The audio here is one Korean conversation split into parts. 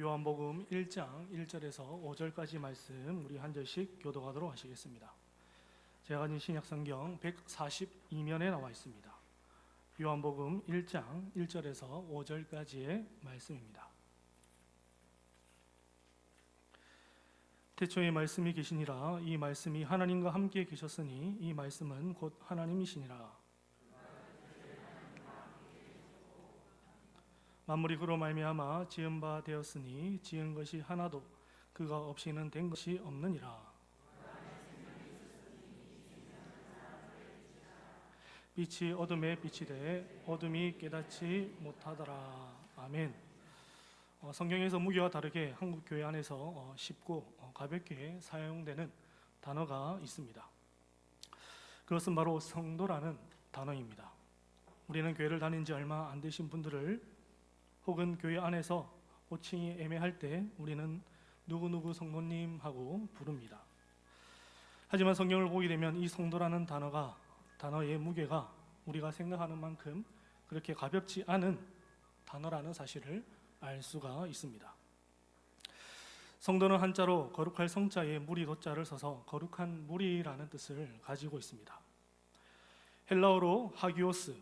요한복음 1장 1절에서 5절까지 말씀 우리 한 절씩 교도하도록 하시겠습니다. 제가 가진 신약 성경 142면에 나와 있습니다. 요한복음 1장 1절에서 5절까지의 말씀입니다. 태초에 말씀이 계시니라 이 말씀이 하나님과 함께 계셨으니 이 말씀은 곧 하나님이시니라 만물이 그로 말미암아 지은 바 되었으니 지은 것이 하나도 그가 없이는 된 것이 없느니라 빛이 어둠에 빛이 돼 어둠이 깨닫지 못하더라 아멘 어, 성경에서 무기와 다르게 한국 교회 안에서 어, 쉽고 어, 가볍게 사용되는 단어가 있습니다. 그것은 바로 성도라는 단어입니다. 우리는 교회를 다닌 지 얼마 안 되신 분들을 혹은 교회 안에서 호칭이 애매할 때 우리는 누구누구 성도님 하고 부릅니다. 하지만 성경을 보게 되면 이 성도라는 단어가 단어의 무게가 우리가 생각하는 만큼 그렇게 가볍지 않은 단어라는 사실을 알 수가 있습니다. 성도는 한자로 거룩할 성자에 무리 도자를 써서 거룩한 무리라는 뜻을 가지고 있습니다. 헬라어로 하기오스,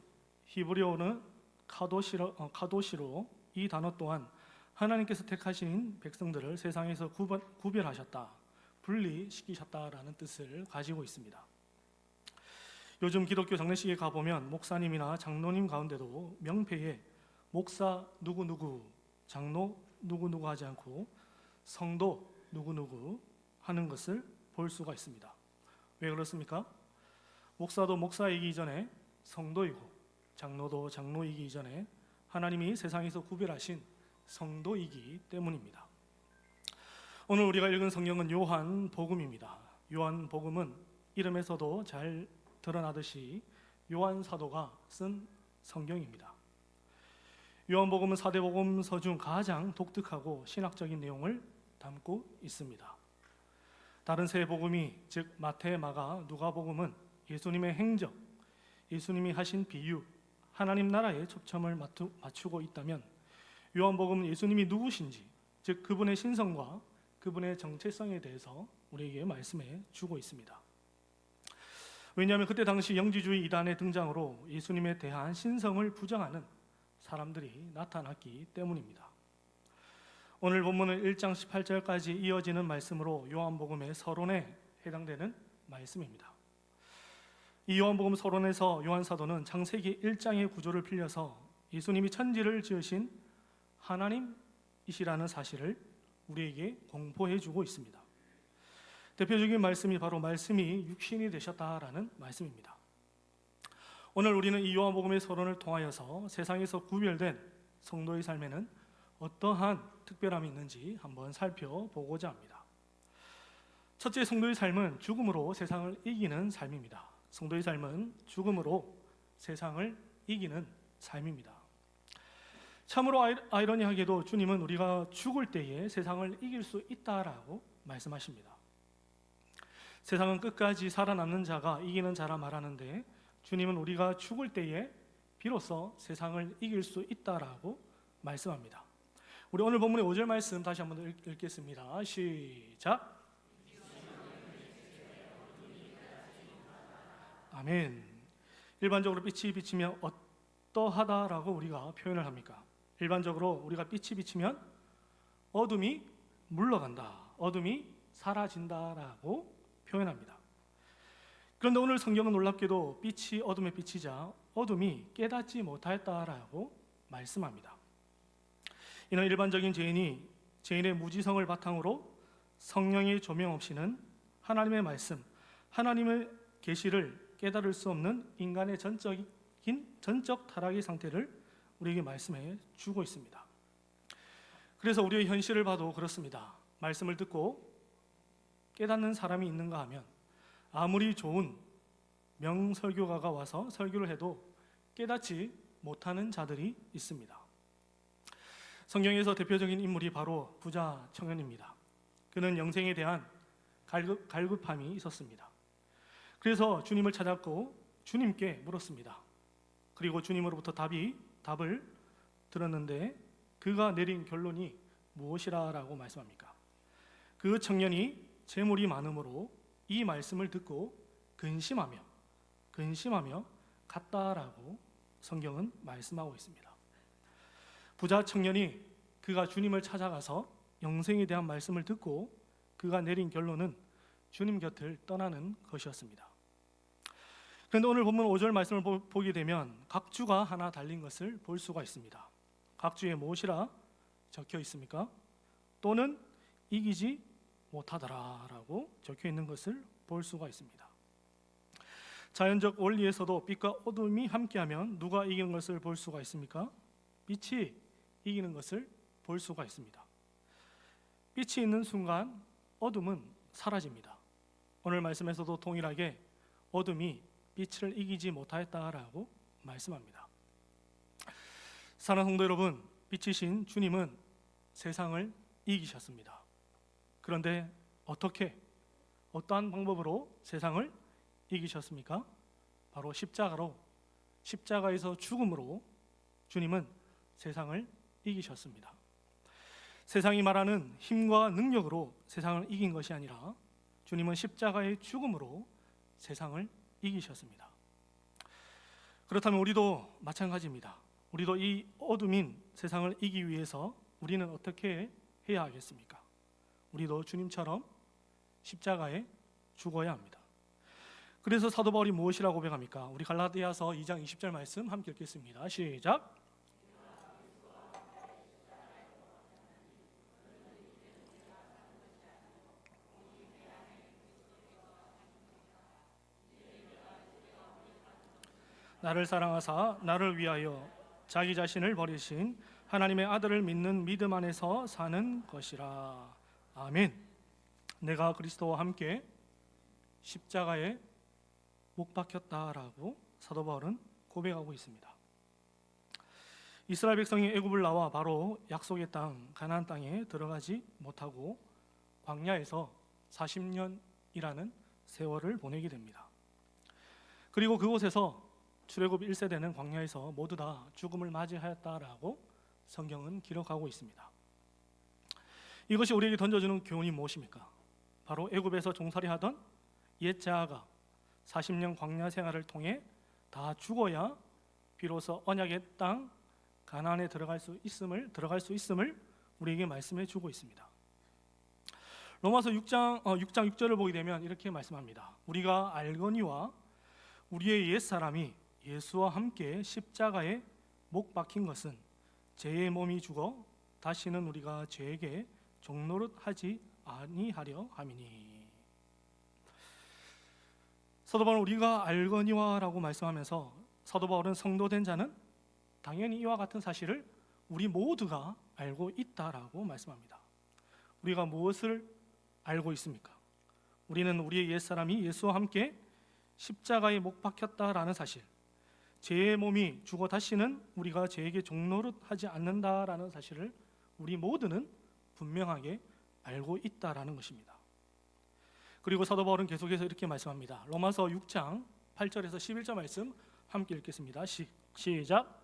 히브리어는 카도시로, 어, 카도시로 이 단어 또한 하나님께서 택하신 백성들을 세상에서 구별하셨다, 분리시키셨다라는 뜻을 가지고 있습니다. 요즘 기독교 장례식에 가보면 목사님이나 장로님 가운데도 명패에 목사 누구누구 장로 누구누구 하지 않고 성도 누구누구 하는 것을 볼 수가 있습니다. 왜 그렇습니까? 목사도 목사이기 전에 성도이고 장로도 장로이기 이전에 하나님이 세상에서 구별하신 성도이기 때문입니다. 오늘 우리가 읽은 성경은 요한 복음입니다. 요한 복음은 이름에서도 잘 드러나듯이 요한 사도가 쓴 성경입니다. 요한복음은 사대복음서 중 가장 독특하고 신학적인 내용을 담고 있습니다. 다른 세 복음이 즉 마태, 마가, 누가복음은 예수님의 행적, 예수님이 하신 비유, 하나님 나라에 초점을 맞추고 있다면 요한복음은 예수님이 누구신지 즉 그분의 신성과 그분의 정체성에 대해서 우리에게 말씀해 주고 있습니다. 왜냐하면 그때 당시 영지주의 이단의 등장으로 예수님에 대한 신성을 부정하는 사람들이 나타났기 때문입니다. 오늘 본문은 1장 18절까지 이어지는 말씀으로 요한복음의 서론에 해당되는 말씀입니다. 이 요한복음 서론에서 요한 사도는 창세기 1장의 구조를 빌려서 예수님이 천지를 지으신 하나님이시라는 사실을 우리에게 공포해 주고 있습니다. 대표적인 말씀이 바로 말씀이 육신이 되셨다라는 말씀입니다. 오늘 우리는 이 요한복음의 서론을 통하여서 세상에서 구별된 성도의 삶에는 어떠한 특별함이 있는지 한번 살펴보고자 합니다. 첫째 성도의 삶은 죽음으로 세상을 이기는 삶입니다. 성도의 삶은 죽음으로 세상을 이기는 삶입니다. 참으로 아이러니하게도 주님은 우리가 죽을 때에 세상을 이길 수 있다라고 말씀하십니다. 세상은 끝까지 살아남는 자가 이기는 자라 말하는데 주님은 우리가 죽을 때에 비로소 세상을 이길 수 있다라고 말씀합니다. 우리 오늘 본문의 5절 말씀 다시 한번 읽겠습니다. 시작. 아멘. 일반적으로 빛이 비치면 어떠하다라고 우리가 표현을 합니까? 일반적으로 우리가 빛이 비치면 어둠이 물러간다. 어둠이 사라진다라고 표현합니다. 그런데 오늘 성경은 놀랍게도 빛이 어둠에 비치자 어둠이 깨닫지 못하였다라고 말씀합니다. 이는 일반적인 죄인이 죄인의 무지성을 바탕으로 성령의 조명 없이는 하나님의 말씀, 하나님의 계시를 깨달을 수 없는 인간의 전적인 전적 타락의 상태를 우리에게 말씀해 주고 있습니다. 그래서 우리의 현실을 봐도 그렇습니다. 말씀을 듣고 깨닫는 사람이 있는가 하면 아무리 좋은 명설교가가 와서 설교를 해도 깨닫지 못하는 자들이 있습니다. 성경에서 대표적인 인물이 바로 부자 청년입니다. 그는 영생에 대한 갈급, 갈급함이 있었습니다. 그래서 주님을 찾았고 주님께 물었습니다. 그리고 주님으로부터 답이 답을 들었는데 그가 내린 결론이 무엇이라라고 말씀합니까? 그 청년이 재물이 많으므로 이 말씀을 듣고 근심하며 근심하며 갔다라고 성경은 말씀하고 있습니다. 부자 청년이 그가 주님을 찾아가서 영생에 대한 말씀을 듣고 그가 내린 결론은 주님 곁을 떠나는 것이었습니다. 그런데 오늘 본문 5절 말씀을 보- 보게 되면 각 주가 하나 달린 것을 볼 수가 있습니다. 각 주에 무엇이라 적혀 있습니까? 또는 이기지 못하더라라고 적혀 있는 것을 볼 수가 있습니다. 자연적 원리에서도 빛과 어둠이 함께하면 누가 이기는 것을 볼 수가 있습니까? 빛이 이기는 것을 볼 수가 있습니다. 빛이 있는 순간 어둠은 사라집니다. 오늘 말씀에서도 동일하게 어둠이 빛을 이기지 못하였다라고 말씀합니다. 사랑하는 성도 여러분, 빛이신 주님은 세상을 이기셨습니다. 그런데 어떻게 어떠한 방법으로 세상을 이기셨습니까? 바로 십자가로 십자가에서 죽음으로 주님은 세상을 이기셨습니다. 세상이 말하는 힘과 능력으로 세상을 이긴 것이 아니라 주님은 십자가의 죽음으로 세상을 이기셨습니다. 그렇다면 우리도 마찬가지입니다. 우리도 이 어둠인 세상을 이기기 위해서 우리는 어떻게 해야 하겠습니까? 우리도 주님처럼 십자가에 죽어야 합니다. 그래서 사도 바울이 무엇이라고 고백합니까? 우리 갈라디아서 2장 20절 말씀 함께 읽겠습니다. 시작. 나를 사랑하사 나를 위하여 자기 자신을 버리신 하나님의 아들을 믿는 믿음 안에서 사는 것이라. 아멘. 내가 그리스도와 함께 십자가에 못 박혔다라고 사도 바울은 고백하고 있습니다. 이스라엘 백성이 애굽을 나와 바로 약속의 땅 가나안 땅에 들어가지 못하고 광야에서 40년이라는 세월을 보내게 됩니다. 그리고 그곳에서 출애굽 1세대는 광야에서 모두 다 죽음을 맞이하였다라고 성경은 기록하고 있습니다. 이것이 우리에게 던져주는 교훈이 무엇입니까? 바로 애굽에서 종살이하던 옛 자아가 40년 광야 생활을 통해 다 죽어야 비로소 언약의 땅 가나안에 들어갈 수 있음을 들어갈 수 있음을 우리에게 말씀해 주고 있습니다. 로마서 6장 어, 6장 6절을 보게 되면 이렇게 말씀합니다. 우리가 알거니와 우리의 옛 사람이 예수와 함께 십자가에 못 박힌 것은 죄의 몸이 죽어 다시는 우리가 죄에게 종노릇하지 아니하려 함이니. 사도 바울은 우리가 알거니와라고 말씀하면서 사도 바울은 성도된 자는 당연히 이와 같은 사실을 우리 모두가 알고 있다라고 말씀합니다. 우리가 무엇을 알고 있습니까? 우리는 우리의 옛 사람이 예수와 함께 십자가에 못 박혔다라는 사실, 죄의 몸이 죽어 다시는 우리가 죄에게 종노릇하지 않는다라는 사실을 우리 모두는 분명하게 알고 있다라는 것입니다. 그리고 사도 바울은 계속해서 이렇게 말씀합니다. 로마서 6장 8절에서 11절 말씀 함께 읽겠습니다. 시, 시작.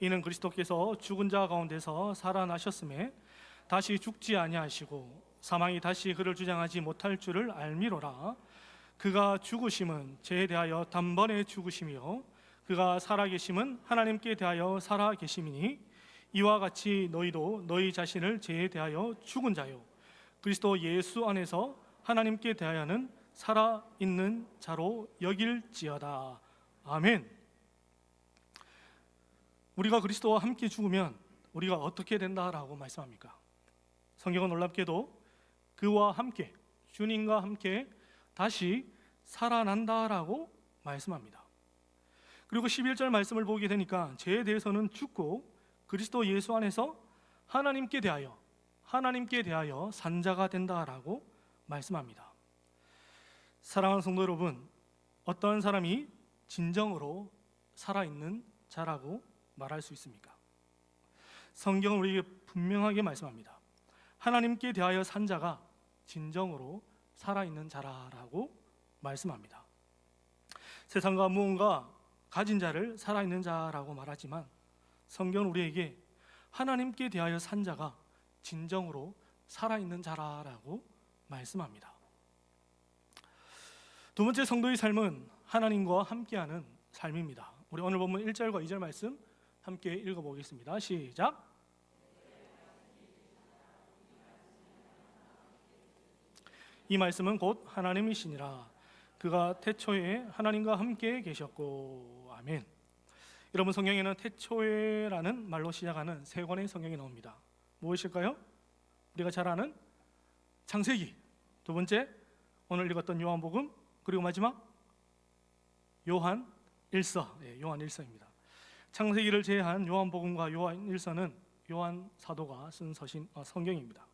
이는 그리스도께서 죽은 자 가운데서 살아나셨음에 다시 죽지 아니하시고 사망이 다시 그를 주장하지 못할 줄을 알미로라 그가 죽으심은 죄에 대하여 단번에 죽으심이요 그가 살아계심은 하나님께 대하여 살아계심이니 이와 같이 너희도 너희 자신을 죄에 대하여 죽은 자요 그리스도 예수 안에서 하나님께 대하여는 살아 있는 자로 여길지어다 아멘. 우리가 그리스도와 함께 죽으면 우리가 어떻게 된다라고 말씀합니까? 성경은 놀랍게도 그와 함께 주님과 함께 다시 살아난다라고 말씀합니다. 그리고 11절 말씀을 보게 되니까 죄에 대해서는 죽고 그리스도 예수 안에서 하나님께 대하여 하나님께 대하여 산자가 된다라고 말씀합니다. 사랑하는 성도 여러분, 어떤 사람이 진정으로 살아있는 자라고 말할 수 있습니까? 성경은 우리에게 분명하게 말씀합니다. 하나님께 대하여 산 자가 진정으로 살아있는 자라라고 말씀합니다. 세상과 무언가 가진 자를 살아있는 자라고 말하지만 성경은 우리에게 하나님께 대하여 산 자가 진정으로 살아있는 자라라고 말씀합니다. 두 번째 성도의 삶은 하나님과 함께하는 삶입니다. 우리 오늘 본문 1절과 2절 말씀 함께 읽어보겠습니다. 시작. 이 말씀은 곧 하나님이시니라. 그가 태초에 하나님과 함께 계셨고 아멘. 여러분 성경에는 태초에라는 말로 시작하는 세 권의 성경이 나옵니다. 무엇일까요? 우리가 잘 아는 창세기. 두 번째 오늘 읽었던 요한복음 그리고 마지막 요한 1서. 예, 요한 1서입니다. 창세기를 제외한 요한복음과 요한 1서는 요한 사도가 쓴 서신 어, 성경입니다.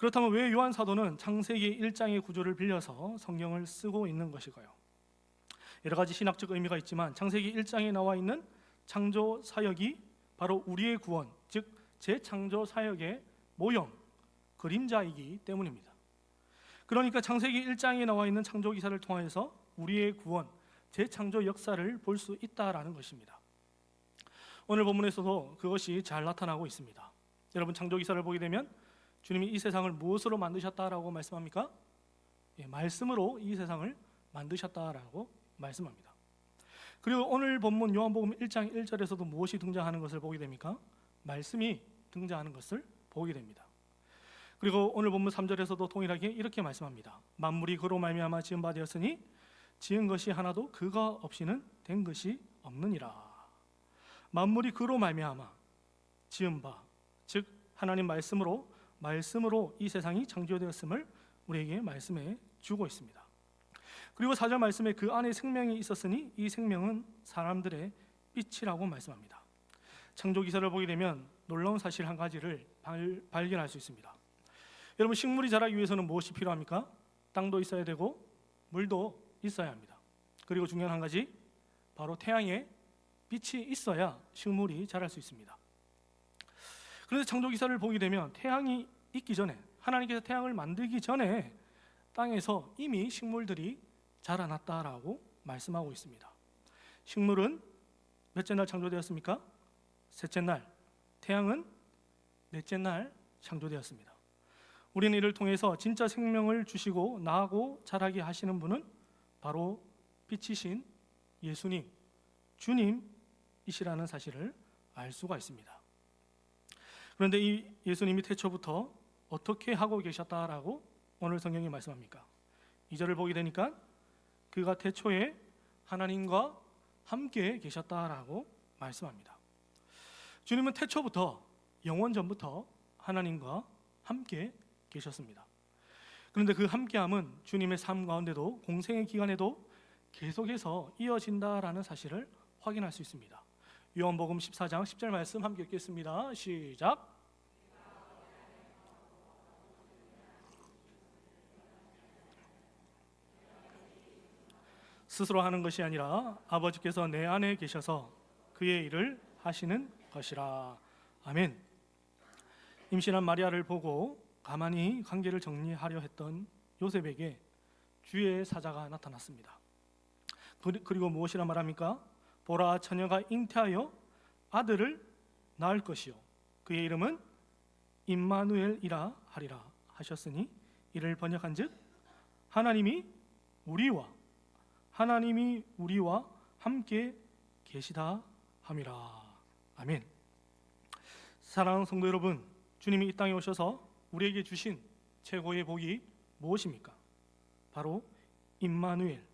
그렇다면 왜 요한 사도는 창세기 1장의 구조를 빌려서 성경을 쓰고 있는 것일까요? 여러 가지 신학적 의미가 있지만 창세기 1장에 나와 있는 창조 사역이 바로 우리의 구원, 즉 재창조 사역의 모형, 그림자이기 때문입니다. 그러니까 창세기 1장에 나와 있는 창조 기사를 통해서 우리의 구원, 재창조 역사를 볼 수 있다라는 것입니다. 오늘 본문에서도 그것이 잘 나타나고 있습니다. 여러분 창조 기사를 보게 되면 주님이 이 세상을 무엇으로 만드셨다라고 말씀합니까? 예, 말씀으로 이 세상을 만드셨다라고 말씀합니다. 그리고 오늘 본문 요한복음 1장 1절에서도 무엇이 등장하는 것을 보게 됩니까? 말씀이 등장하는 것을 보게 됩니다. 그리고 오늘 본문 3절에서도 동일하게 이렇게 말씀합니다. 만물이 그로 말미암아 지은 바 되었으니 지은 것이 하나도 그가 없이는 된 것이 없느니라. 만물이 그로 말미암아 지은 바, 즉 하나님 말씀으로 말씀으로 이 세상이 창조되었음을 우리에게 말씀해 주고 있습니다. 그리고 사절 말씀에 그 안에 생명이 있었으니 이 생명은 사람들의 빛이라고 말씀합니다. 창조 기사를 보게 되면 놀라운 사실 한 가지를 발, 발견할 수 있습니다. 여러분 식물이 자라기 위해서는 무엇이 필요합니까? 땅도 있어야 되고 물도 있어야 합니다. 그리고 중요한 한 가지 바로 태양의 빛이 있어야 식물이 자랄 수 있습니다. 그런데 창조 기사를 보게 되면 태양이 있기 전에 하나님께서 태양을 만들기 전에 땅에서 이미 식물들이 자라났다라고 말씀하고 있습니다. 식물은 몇째 날 창조되었습니까? 셋째 날. 태양은 넷째 날 창조되었습니다. 우리는 이를 통해서 진짜 생명을 주시고 나고 자라게 하시는 분은 바로 빛이신 예수님, 주님이시라는 사실을 알 수가 있습니다. 그런데 이 예수님이 태초부터 어떻게 하고 계셨다라고 오늘 성경이 말씀합니까? 2절을 보게 되니까 그가 태초에 하나님과 함께 계셨다라고 말씀합니다. 주님은 태초부터 영원 전부터 하나님과 함께 계셨습니다. 그런데 그 함께함은 주님의 삶 가운데도 공생의 기간에도 계속해서 이어진다라는 사실을 확인할 수 있습니다. 요한복음 14장 10절 말씀 함께 읽겠습니다. 시작. 스스로 하는 것이 아니라 아버지께서 내 안에 계셔서 그의 일을 하시는 것이라. 아멘. 임신한 마리아를 보고 가만히 관계를 정리하려 했던 요셉에게 주의 사자가 나타났습니다. 그리고 무엇이라 말합니까? 보라 처녀가 잉태하여 아들을 낳을 것이요 그의 이름은 임마누엘이라 하리라 하셨으니 이를 번역한즉 하나님이 우리와 하나님이 우리와 함께 계시다 함이라 아멘. 사랑하는 성도 여러분, 주님이 이 땅에 오셔서 우리에게 주신 최고의 복이 무엇입니까? 바로 임마누엘.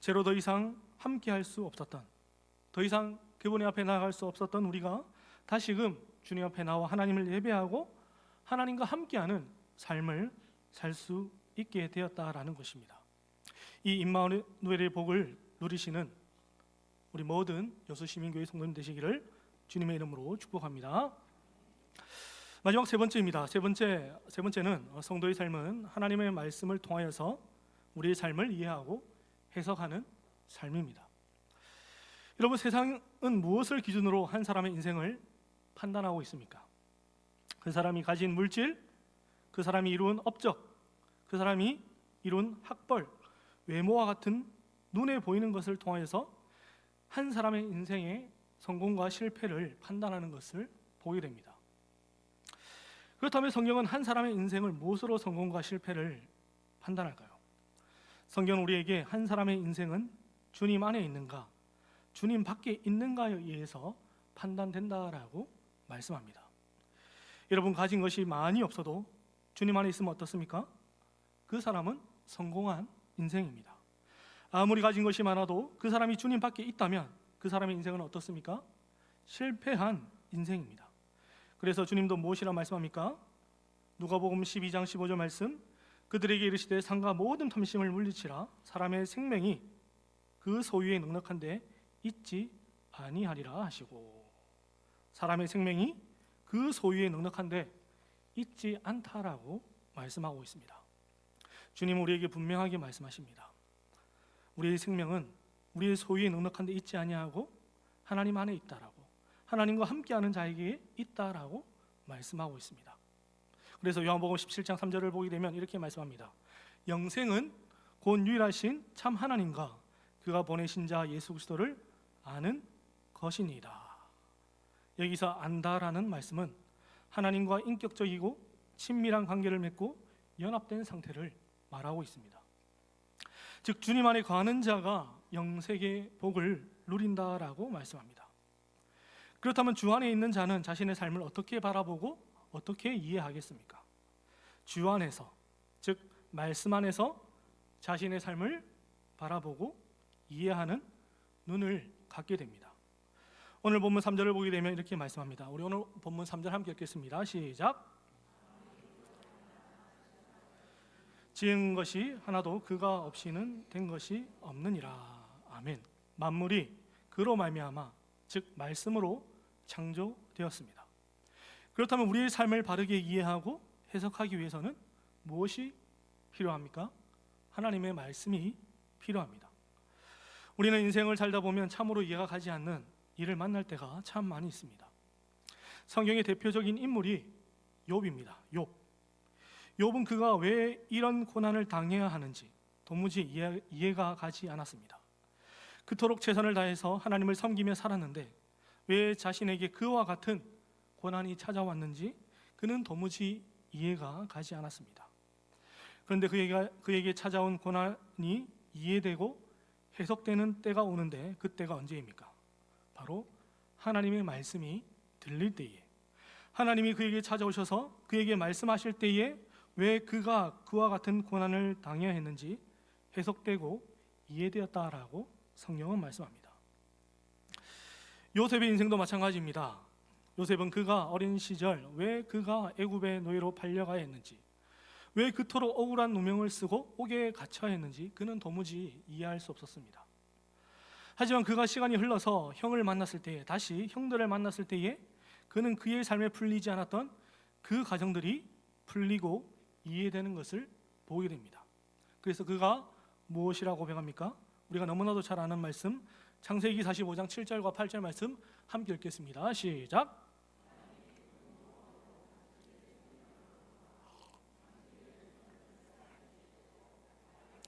제로 더 이상 함께 할 수 없었던 더 이상 그분의 앞에 나아갈 수 없었던 우리가 다시금 주님 앞에 나와 하나님을 예배하고 하나님과 함께하는 삶을 살 수 있게 되었다라는 것입니다. 이 임마누엘의 복을 누리시는 우리 모든 여수 시민교회 성도님 되시기를 주님의 이름으로 축복합니다. 마지막 세 번째입니다. 세 번째 세 번째는 성도의 삶은 하나님의 말씀을 통하여서 우리의 삶을 이해하고 해석하는 삶입니다. 여러분 세상은 무엇을 기준으로 한 사람의 인생을 판단하고 있습니까? 그 사람이 가진 물질, 그 사람이 이룬 업적, 그 사람이 이룬 학벌, 외모와 같은 눈에 보이는 것을 통하여서 한 사람의 인생의 성공과 실패를 판단하는 것을 보게 됩니다. 그렇다면 성경은 한 사람의 인생을 무엇으로 성공과 실패를 판단할까요? 성경은 우리에게 한 사람의 인생은 주님 안에 있는가, 주님 밖에 있는가에 의해서 판단된다라고 말씀합니다. 여러분 가진 것이 많이 없어도 주님 안에 있으면 어떻습니까? 그 사람은 성공한 인생입니다. 아무리 가진 것이 많아도 그 사람이 주님 밖에 있다면 그 사람의 인생은 어떻습니까? 실패한 인생입니다. 그래서 주님도 무엇이라 말씀합니까? 누가복음 12장 15절 말씀 그들에게 이르시되 상가 모든 탐심을 물리치라 사람의 생명이 그 소유에 넉넉한데 있지 아니하리라 하시고 사람의 생명이 그 소유에 넉넉한데 있지 않다라고 말씀하고 있습니다. 주님 우리에게 분명하게 말씀하십니다. 우리의 생명은 우리의 소유에 넉넉한데 있지 아니하고 하나님 안에 있다라고 하나님과 함께하는 자에게 있다라고 말씀하고 있습니다. 그래서 요한복음 17장 3절을 보게 되면 이렇게 말씀합니다. 영생은 곧 유일하신 참 하나님과 그가 보내신 자 예수 그리스도를 아는 것이니이다. 여기서 안다라는 말씀은 하나님과 인격적이고 친밀한 관계를 맺고 연합된 상태를 말하고 있습니다. 즉 주님 안에 거하는 자가 영생의 복을 누린다라고 말씀합니다. 그렇다면 주 안에 있는 자는 자신의 삶을 어떻게 바라보고 어떻게 이해하겠습니까? 주 안에서 즉 말씀 안에서 자신의 삶을 바라보고 이해하는 눈을 갖게 됩니다. 오늘 본문 3절을 보게 되면 이렇게 말씀합니다. 우리 오늘 본문 3절 함께 읽겠습니다. 시작. 지은 것이 하나도 그가 없이는 된 것이 없느니라. 아멘. 만물이 그로 말미암아 즉 말씀으로 창조되었습니다. 그렇다면 우리의 삶을 바르게 이해하고 해석하기 위해서는 무엇이 필요합니까? 하나님의 말씀이 필요합니다. 우리는 인생을 살다 보면 참으로 이해가 가지 않는 일을 만날 때가 참 많이 있습니다. 성경의 대표적인 인물이 욥입니다. 욥. 욥은 그가 왜 이런 고난을 당해야 하는지 도무지 이해, 이해가 가지 않았습니다. 그토록 최선을 다해서 하나님을 섬기며 살았는데 왜 자신에게 그와 같은 고난이 찾아왔는지 그는 도무지 이해가 가지 않았습니다. 그런데 그에게, 그에게 찾아온 고난이 이해되고 해석되는 때가 오는데 그 때가 언제입니까? 바로 하나님의 말씀이 들릴 때에 하나님이 그에게 찾아오셔서 그에게 말씀하실 때에 왜 그가 그와 같은 고난을 당해야 했는지 해석되고 이해되었다라고 성경은 말씀합니다. 요셉의 인생도 마찬가지입니다. 요셉은 그가 어린 시절 왜 그가 애굽의 노예로 팔려가야 했는지 왜 그토록 억울한 누명을 쓰고 옥에 갇혀야 했는지 그는 도무지 이해할 수 없었습니다. 하지만 그가 시간이 흘러서 형을 만났을 때에 다시 형들을 만났을 때에 그는 그의 삶에 풀리지 않았던 그 가정들이 풀리고 이해되는 것을 보게 됩니다. 그래서 그가 무엇이라고 고백합니까? 우리가 너무나도 잘 아는 말씀 창세기 45장 7절과 8절 말씀 함께 읽겠습니다. 시작.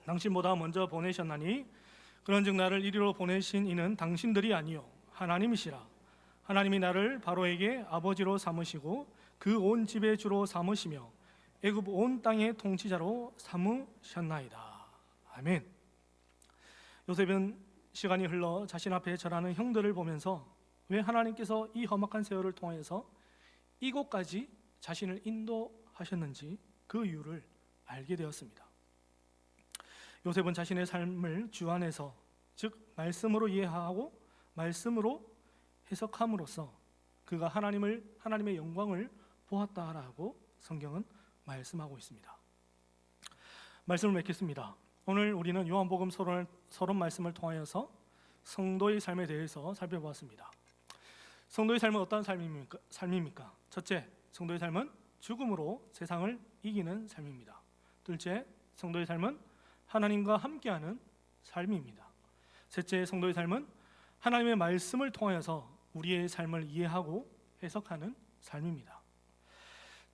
당신보다 먼저 보내셨나니? 그런즉 나를 이리로 보내신 이는 당신들이 아니요 하나님이시라. 하나님이 나를 바로에게 아버지로 삼으시고 그 온 집의 주로 삼으시며 애굽 온 땅의 통치자로 삼으셨나이다. 아멘. 요셉은 시간이 흘러 자신 앞에 절하는 형들을 보면서 왜 하나님께서 이 험악한 세월을 통해서 이곳까지 자신을 인도하셨는지 그 이유를 알게 되었습니다. 요셉은 자신의 삶을 주 안에서 즉 말씀으로 이해하고 말씀으로 해석함으로써 그가 하나님을 하나님의 영광을 보았다라고 성경은 말씀하고 있습니다. 말씀을 맺겠습니다. 오늘 우리는 요한복음 서론, 서론 말씀을 통하여서 성도의 삶에 대해서 살펴보았습니다. 성도의 삶은 어떤 삶입니까? 삶입니까? 첫째, 성도의 삶은 죽음으로 세상을 이기는 삶입니다. 둘째, 성도의 삶은 하나님과 함께하는 삶입니다. 셋째, 성도의 삶은 하나님의 말씀을 통하여서 우리의 삶을 이해하고 해석하는 삶입니다.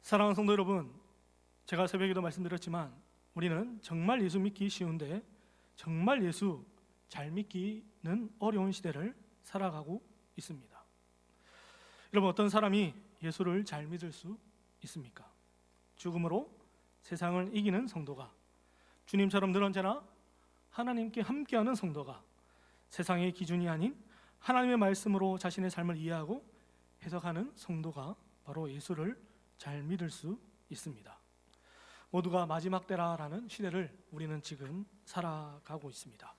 사랑하는 성도 여러분, 제가 새벽에도 말씀드렸지만 우리는 정말 예수 믿기 쉬운데 정말 예수 잘 믿기는 어려운 시대를 살아가고 있습니다. 여러분 어떤 사람이 예수를 잘 믿을 수 있습니까? 죽음으로 세상을 이기는 성도가 주님처럼 늘 언제나 하나님께 함께하는 성도가 세상의 기준이 아닌 하나님의 말씀으로 자신의 삶을 이해하고 해석하는 성도가 바로 예수를 잘 믿을 수 있습니다. 모두가 마지막 때라라는 시대를 우리는 지금 살아가고 있습니다.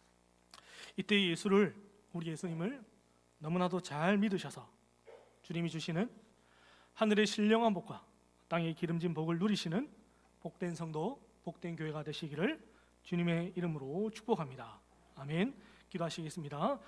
이때 예수를 우리 예수님을 너무나도 잘 믿으셔서 주님이 주시는 하늘의 신령한 복과 땅의 기름진 복을 누리시는 복된 성도, 복된 교회가 되시기를 주님의 이름으로 축복합니다. 아멘. 기도하시겠습니다.